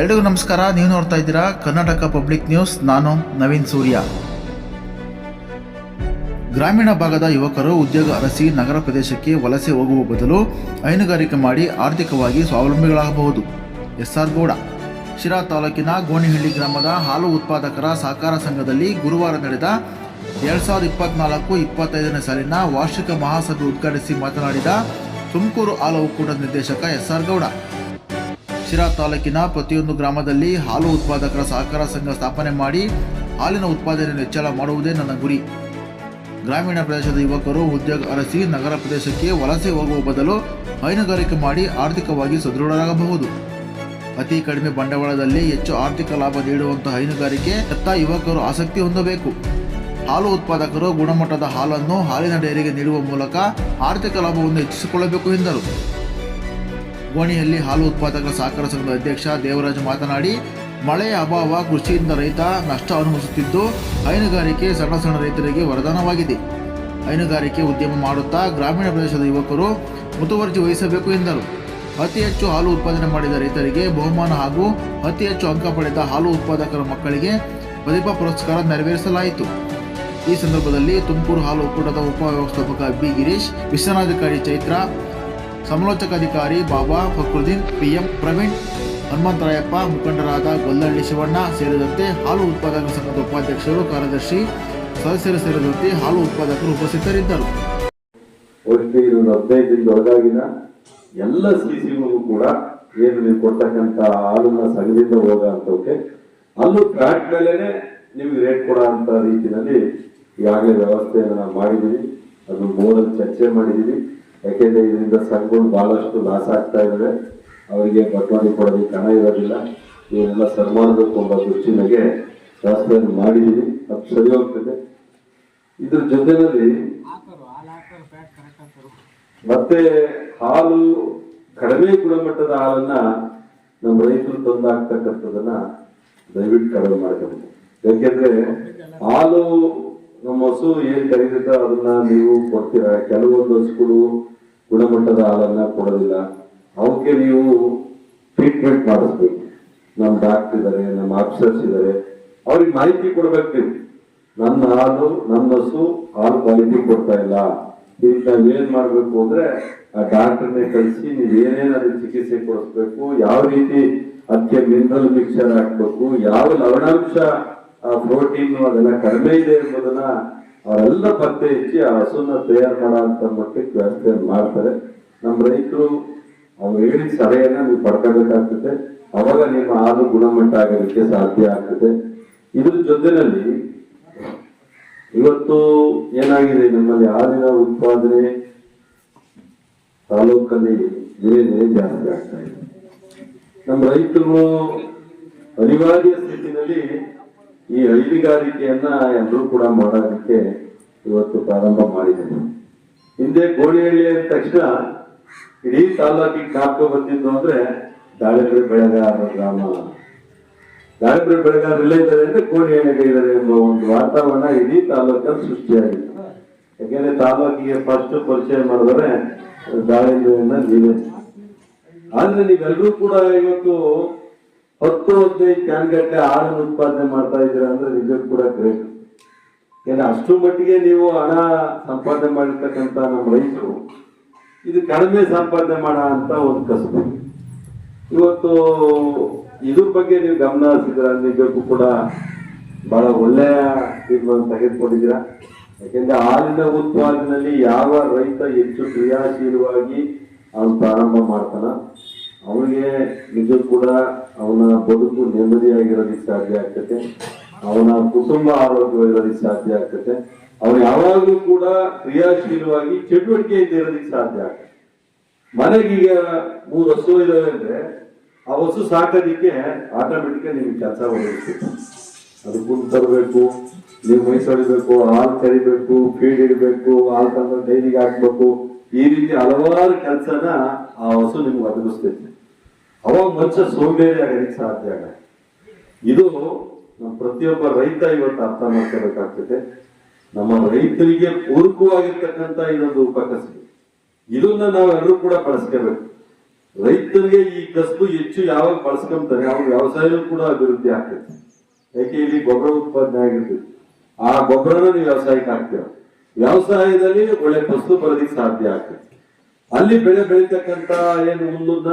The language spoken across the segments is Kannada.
ಎಲ್ರಿಗೂ ನಮಸ್ಕಾರ. ನೀವು ನೋಡ್ತಾ ಇದ್ದೀರಾ ಕರ್ನಾಟಕ ಪಬ್ಲಿಕ್ ನ್ಯೂಸ್ ನಾನು ನವೀನ್ ಸೂರ್ಯ. ಗ್ರಾಮೀಣ ಭಾಗದ ಯುವಕರು ಉದ್ಯೋಗ ಅರಸಿ ನಗರ ಪ್ರದೇಶಕ್ಕೆ ವಲಸೆ ಹೋಗುವ ಬದಲು ಹೈನುಗಾರಿಕೆ ಮಾಡಿ ಆರ್ಥಿಕವಾಗಿ ಸ್ವಾವಲಂಬಿಗಳಾಗಬಹುದು. ಎಸ್ಆರ್ ಗೌಡ. ಶಿರಾ ತಾಲೂಕಿನ ಗೋಣಿಹಳ್ಳಿ ಗ್ರಾಮದ ಹಾಲು ಉತ್ಪಾದಕರ ಸಹಕಾರ ಸಂಘದಲ್ಲಿ ಗುರುವಾರ ನಡೆದ ಎರಡು ಸಾವಿರದ ಇಪ್ಪತ್ನಾಲ್ಕು ಇಪ್ಪತ್ತೈದನೇ ಸಾಲಿನ ವಾರ್ಷಿಕ ಮಹಾಸಭೆ ಉದ್ಘಾಟಿಸಿ ಮಾತನಾಡಿದ ತುಮಕೂರು ಹಾಲು ಒಕ್ಕೂಟದ ನಿರ್ದೇಶಕ ಎಸ್ಆರ್ ಗೌಡ. ಶಿರಾ ತಾಲೂಕಿನ ಪ್ರತಿಯೊಂದು ಗ್ರಾಮದಲ್ಲಿ ಹಾಲು ಉತ್ಪಾದಕರ ಸಹಕಾರ ಸಂಘ ಸ್ಥಾಪನೆ ಮಾಡಿ ಹಾಲಿನ ಉತ್ಪಾದನೆಯನ್ನು ಹೆಚ್ಚಳ ಮಾಡುವುದೇ ನನ್ನ ಗುರಿ. ಗ್ರಾಮೀಣ ಪ್ರದೇಶದ ಯುವಕರು ಉದ್ಯೋಗ ಅರಸಿ ನಗರ ಪ್ರದೇಶಕ್ಕೆ ವಲಸೆ ಹೋಗುವ ಬದಲು ಹೈನುಗಾರಿಕೆ ಮಾಡಿ ಆರ್ಥಿಕವಾಗಿ ಸದೃಢರಾಗಬಹುದು. ಅತಿ ಕಡಿಮೆ ಬಂಡವಾಳದಲ್ಲಿ ಹೆಚ್ಚು ಆರ್ಥಿಕ ಲಾಭ ನೀಡುವಂತಹ ಹೈನುಗಾರಿಕೆ ಅತ್ತ ಯುವಕರು ಆಸಕ್ತಿ ಹೊಂದಬೇಕು. ಹಾಲು ಉತ್ಪಾದಕರು ಗುಣಮಟ್ಟದ ಹಾಲನ್ನು ಹಾಲಿನ ಡೈರಿಗೆ ನೀಡುವ ಮೂಲಕ ಆರ್ಥಿಕ ಲಾಭವನ್ನು ಹೆಚ್ಚಿಸಿಕೊಳ್ಳಬೇಕು ಎಂದರು. ಗೋಣಿಯಲ್ಲಿ ಹಾಲು ಉತ್ಪಾದಕರ ಸಹಕಾರ ಸಂಘದ ಅಧ್ಯಕ್ಷ ದೇವರಾಜ್ ಮಾತನಾಡಿ, ಮಳೆಯ ಅಭಾವ ಕೃಷಿಯಿಂದ ರೈತ ನಷ್ಟ ಅನುಭವಿಸುತ್ತಿದ್ದು, ಹೈನುಗಾರಿಕೆ ಸಣ್ಣ ಸಣ್ಣ ರೈತರಿಗೆ ವರದಾನವಾಗಿದೆ. ಹೈನುಗಾರಿಕೆ ಉದ್ಯಮ ಮಾಡುತ್ತಾ ಗ್ರಾಮೀಣ ಪ್ರದೇಶದ ಯುವಕರು ಮುತುವರ್ಜಿ ವಹಿಸಬೇಕು ಎಂದರು. ಅತಿ ಹೆಚ್ಚು ಹಾಲು ಉತ್ಪಾದನೆ ಮಾಡಿದ ರೈತರಿಗೆ ಬಹುಮಾನ ಹಾಗೂ ಅತಿ ಹೆಚ್ಚು ಅಂಕ ಪಡೆದ ಹಾಲು ಉತ್ಪಾದಕರ ಮಕ್ಕಳಿಗೆ ಪ್ರತಿಭಾ ಪುರಸ್ಕಾರ ನೆರವೇರಿಸಲಾಯಿತು. ಈ ಸಂದರ್ಭದಲ್ಲಿ ತುಮಕೂರು ಹಾಲು ಒಕ್ಕೂಟದ ಉಪ ವ್ಯವಸ್ಥಾಪಕ ಬಿ ಗಿರೀಶ್ ವಿಶ್ವನಾಧಿಕಾರಿ ಚೈತ್ರ ಸಮಾಲೋಚಕಾಧಿಕಾರಿ ಬಾಬಾ ಫಕ್ರುದ್ದೀನ್, ಪಿಎಂ ಪ್ರವೀಣ್, ಹನುಮಂತರಾಯಪ್ಪ, ಮುಖಂಡರಾದ ಗೊಲ್ಲಹಳ್ಳಿ ಶಿವಣ್ಣ ಸೇರಿದಂತೆ ಹಾಲು ಉತ್ಪಾದಕ ಸಂಘದ ಉಪಾಧ್ಯಕ್ಷರು, ಕಾರ್ಯದರ್ಶಿ, ಸದಸ್ಯರು ಸೇರಿದಂತೆ ಹಾಲು ಉತ್ಪಾದಕರು ಉಪಸ್ಥಿತರಿದ್ದರು. ಹದಿನೈದು ಎಲ್ಲ ಸಿಸಿಗಳಿಗೂ ಕೂಡ ಏನು ನೀವು ಕೊಡ್ತಕ್ಕಂತ ಹಾಲನ್ನ ಹೋಗ ಅಂಥೋಕೆ ಅಲ್ಲೂ ಟ್ರ್ಯಾಕ್ ಮೇಲೆನೆ ನಿಮ್ಗೆ ರೇಟ್ ಕೊಡೋ ಅಂತ ರೀತಿಯಲ್ಲಿ ಈಗಾಗಲೇ ವ್ಯವಸ್ಥೆಯನ್ನು ನಾವು ಮಾಡಿದ್ದೀವಿ ಅದು ಬೋರ್ಡಲ್ಲಿ ಚರ್ಚೆ ಮಾಡಿದೀವಿ. ಯಾಕೆಂದ್ರೆ ಇದರಿಂದ ಸಂಘಗಳು ಬಹಳಷ್ಟು ಲಾಸ್ ಆಗ್ತಾ ಇದ್ರೆ ಅವರಿಗೆ ಬಟ್ವಾಡಿ ಕೊಡೋದಕ್ಕೆ ಹಣ ಇರೋದಿಲ್ಲ. ಇವನ್ನೆಲ್ಲ ಮಾಡಬೇಕು ಎಂಬ ದೃಷ್ಟಿನಾಗೆ ವ್ಯವಸ್ಥೆಯನ್ನು ಮಾಡಿದೀವಿ ಅದು ಸರಿ ಹೋಗ್ತದೆ. ಇದ್ರ ಜೊತೆನಲ್ಲಿ ಮತ್ತೆ ಹಾಲು ಕಡಿಮೆ ಗುಣಮಟ್ಟದ ಹಾಲನ್ನ ನಮ್ಮ ರೈತರು ತಂದಾಗ್ತಕ್ಕಂಥದನ್ನ ದಯವಿಟ್ಟು ಕಡಿಮೆ ಮಾಡ್ಕೊಬೇಕು ಯಾಕೆಂದ್ರೆ ಹಾಲು ನಮ್ಮ ಹಸು ಏನ್ ಕರೀತೈತೋ ಅದನ್ನ ನೀವು ಕೊಡ್ತೀರಾ? ಕೆಲವೊಂದು ಹಸುಗಳು ಗುಣಮಟ್ಟದ ಹಾಲನ್ನ ಕೊಡೋದಿಲ್ಲ. ಅವಕ್ಕೆ ನೀವು ಟ್ರೀಟ್ಮೆಂಟ್ ಮಾಡಿಸ್ಬೇಕು. ನಮ್ಮ ಡಾಕ್ಟರ್ ಇದಾರೆ ನಮ್ಮ ಆಫೀಸರ್ಸ್ ಇದಾರೆ. ಅವ್ರಿಗೆ ಮಾಹಿತಿ ಕೊಡ್ಬೇಕು ನೀವು. ನನ್ನ ಹಾಲು ನನ್ನ ಹಸು, ಹಾಲು ಕ್ವಾಲಿಟಿ ಕೊಡ್ತಾ ಇಲ್ಲ. ಇದಕ್ಕೆ ಏನ್ ಮಾಡ್ಬೇಕು ಅಂದ್ರೆ ಆ ಡಾಕ್ಟರ್ನೇ ಕಳಿಸಿ ನೀವು ಏನೇನು ಅದಕ್ಕೆ ಚಿಕಿತ್ಸೆ ಕೊಡಿಸ್ಬೇಕು, ಯಾವ ರೀತಿ ಅದಕ್ಕೆ ಮಿನರಲ್ ಮಿಕ್ಸರ್ ಹಾಕ್ಬೇಕು, ಯಾವ ಲವಣಾಂಶ ಪ್ರೋಟೀನ್ ಅದೆಲ್ಲ ಕಡಿಮೆ ಇದೆ ಎಂಬುದನ್ನ ಅವರೆಲ್ಲ ಪತ್ತೆ ಹಚ್ಚಿ ಆ ಹಸುನ ತಯಾರು ಮಾಡುವಂತ ಮಟ್ಟಕ್ಕೆ ವ್ಯವಸ್ಥೆಯನ್ನು ಮಾಡ್ತಾರೆ. ನಮ್ಮ ರೈತರು ಅವ್ರು ಹೇಳಿದ ಸಲಹೆಯನ್ನ ನೀವು ಪಡ್ಕೋಬೇಕಾಗ್ತದೆ. ಅವಾಗ ನಿಮ್ಮ ಹಾಲು ಗುಣಮಟ್ಟ ಆಗಲಿಕ್ಕೆ ಸಾಧ್ಯ ಆಗ್ತದೆ. ಇದ್ರ ಜೊತೆನಲ್ಲಿ ಇವತ್ತು ಏನಾಗಿದೆ? ನಮ್ಮಲ್ಲಿ ಹಾಲಿನ ಉತ್ಪಾದನೆ ತಾಲೂಕಲ್ಲಿ ದಿನೇ ಜಾಸ್ತಿ ಆಗ್ತಾ ಇದೆ. ನಮ್ಮ ರೈತರು ಅನಿವಾರ್ಯ ಸ್ಥಿತಿನಲ್ಲಿ ಈ ಹೈನುಗಾರಿಕೆಯನ್ನ ಎಲ್ಲರೂ ಕೂಡ ಮಾಡೋದಕ್ಕೆ ಇವತ್ತು ಪ್ರಾರಂಭ ಮಾಡಿದ್ದೇನೆ. ಹಿಂದೆ ಗೋಳಿಹಳ್ಳಿ ಅಂದ ತಕ್ಷಣ ಇಡೀ ತಾಲೂಕಿಗೆ ಕಾಪು ಬಂದಿದ್ದು ಅಂದ್ರೆ ದಾಳಿಂಬೆ ಬೆಳೆಗಾರ ಗ್ರಾಮ. ದಾಳಿಂಬೆ ಬೆಳೆಗಾರರಲ್ಲೇ ಇದ್ದಾರೆ ಅಂದ್ರೆ ಎಣ್ಣೆಗೆ ಇದ್ದಾರೆ ಎಂಬ ಒಂದು ವಾತಾವರಣ ಇಡೀ ತಾಲೂಕಲ್ಲಿ ಸೃಷ್ಟಿಯಾಗಿದೆ. ಯಾಕೆಂದ್ರೆ ತಾಲೂಕಿಗೆ ಫಸ್ಟ್ ಪರಿಚಯ ಮಾಡಿದ್ರೆ ದಾಳಿಂಬೆಯನ್ನ ನೀವೇ. ಆದ್ರೆ ನೀವೆಲ್ಲರೂ ಕೂಡ ಇವತ್ತು ಹತ್ತು ಹದಿನೈದು ಕ್ಯಾನ್ ಗಟ್ಟಲೆ ಹಾಲನ್ನು ಉತ್ಪಾದನೆ ಮಾಡ್ತಾ ಇದ್ದೀರಾ ಅಂದ್ರೆ ನಿಜಕ್ಕೂ ಕೂಡ ಗ್ರೇಟ್ ಏನೋ ಅಷ್ಟು ಮಟ್ಟಿಗೆ ನೀವು ಹಣ ಸಂಪಾದನೆ ಮಾಡಿರ್ತಕ್ಕಂಥ ನಮ್ಮ ರೈತರು, ಇದು ಕಡಿಮೆ ಸಂಪಾದನೆ ಮಾಡ ಅಂತ ಒಂದು ಕಸಬು. ಇವತ್ತು ಇದ್ರ ಬಗ್ಗೆ ನೀವು ಗಮನ ಹರಿಸಿದ್ರ ನಿಜಕ್ಕೂ ಕೂಡ ಬಹಳ ಒಳ್ಳೆಯ ತೀರ್ಮಾನ ತೆಗೆದುಕೊಂಡಿದ್ದೀರಾ? ಯಾಕೆಂದ್ರೆ ಹಾಲಿನ ಉತ್ಪಾದನೆಯಲ್ಲಿ ಯಾವ ರೈತ ಹೆಚ್ಚು ಕ್ರಿಯಾಶೀಲವಾಗಿ ಅವನು ಪ್ರಾರಂಭ ಮಾಡ್ತಾನ, ಅವನಿಗೆ ನಿಜ ಕೂಡ ಅವನ ಬದುಕು ನೆಮ್ಮದಿಯಾಗಿರೋದಕ್ಕೆ ಸಾಧ್ಯ ಆಗ್ತದೆ. ಅವನ ಕುಟುಂಬ ಆರೋಗ್ಯವಾಗಿರೋದಕ್ಕೆ ಸಾಧ್ಯ ಆಗ್ತದೆ. ಅವನು ಯಾವಾಗಲೂ ಕೂಡ ಕ್ರಿಯಾಶೀಲವಾಗಿ ಚಟುವಟಿಕೆಯಿಂದ ಇರೋದಕ್ಕೆ ಸಾಧ್ಯ ಆಗ್ತದೆ. ಮನೆಗೀಗ ಮೂರು ಹಸು ಇದಾವೆ ಅಂದ್ರೆ ಆ ಹಸು ಸಾಕೋದಿಕ್ಕೆ ಆಟೋಮೆಟಿಕ್ ನಿಮ್ಗೆ ಕೆಲಸ ಹೋಗಬೇಕು ಅದು ಗುಂಡ್ ತರಬೇಕು, ನೀವು ಮೈ ಹಾಲು ಕರಿಬೇಕು, ಫೀಡ್ ಇಡಬೇಕು, ಹಾಲು ತಂದು ಡೈರಿಗೆ ಹಾಕ್ಬೇಕು. ಈ ರೀತಿ ಹಲವಾರು ಕೆಲಸನ ಆ ಹಸು ನಿಮ್ಗೆ ಒದಗಿಸ್ತೈತೆ. ಅವಾಗ ಮನುಷ್ಯ ಸೋಂಬೇರಿ ಆಗೋದಕ್ಕೆ ಸಾಧ್ಯ ಆಗ ಇದು ನಮ್ಮ ಪ್ರತಿಯೊಬ್ಬ ರೈತ ಇವತ್ತು ಅರ್ಥ ಮಾಡ್ಕೋಬೇಕಾಗ್ತದೆ. ನಮ್ಮ ರೈತರಿಗೆ ಪೂರಕವಾಗಿರ್ತಕ್ಕಂಥ ಇದೊಂದು ಉಪಕಸಬು ಇದನ್ನ ನಾವೆಲ್ಲರೂ ಕೂಡ ಬಳಸ್ಕೋಬೇಕು. ರೈತರಿಗೆ ಈ ಕಸಬು ಹೆಚ್ಚು ಯಾವಾಗ ಬಳಸ್ಕೊಂತಾರೆ, ಅವ್ರ ವ್ಯವಸಾಯವೂ ಕೂಡ ಅಭಿವೃದ್ಧಿ ಆಗ್ತದೆ. ಯಾಕೆ ಇಲ್ಲಿ ಗೊಬ್ಬರ ಉತ್ಪಾದನೆ ಆಗಿರ್ತದೆ ಆ ಗೊಬ್ಬರನ ನೀವು ವ್ಯವಸಾಯಕ್ಕೆ ಹಾಕ್ತೀರ? ವ್ಯವಸಾಯದಲ್ಲಿ ಒಳ್ಳೆ ಫಸಲು ಬರೋದಕ್ಕೆ ಸಾಧ್ಯ ಆಗ್ತದೆ. ಅಲ್ಲಿ ಬೆಳೆ ಬೆಳೀತಕ್ಕಂತ ಏನು ಮುಂದನ್ನ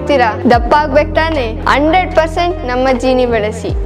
ಮಾಡ್ತೀರಾ? ದಪ್ಪ ಆಗ್ಬೇಕು ತಾನೆ ಹಂಡ್ರೆಡ್ ಪರ್ಸೆಂಟ್ ನಮ್ಮ ಜೀನಿ ಬಳಸಿ.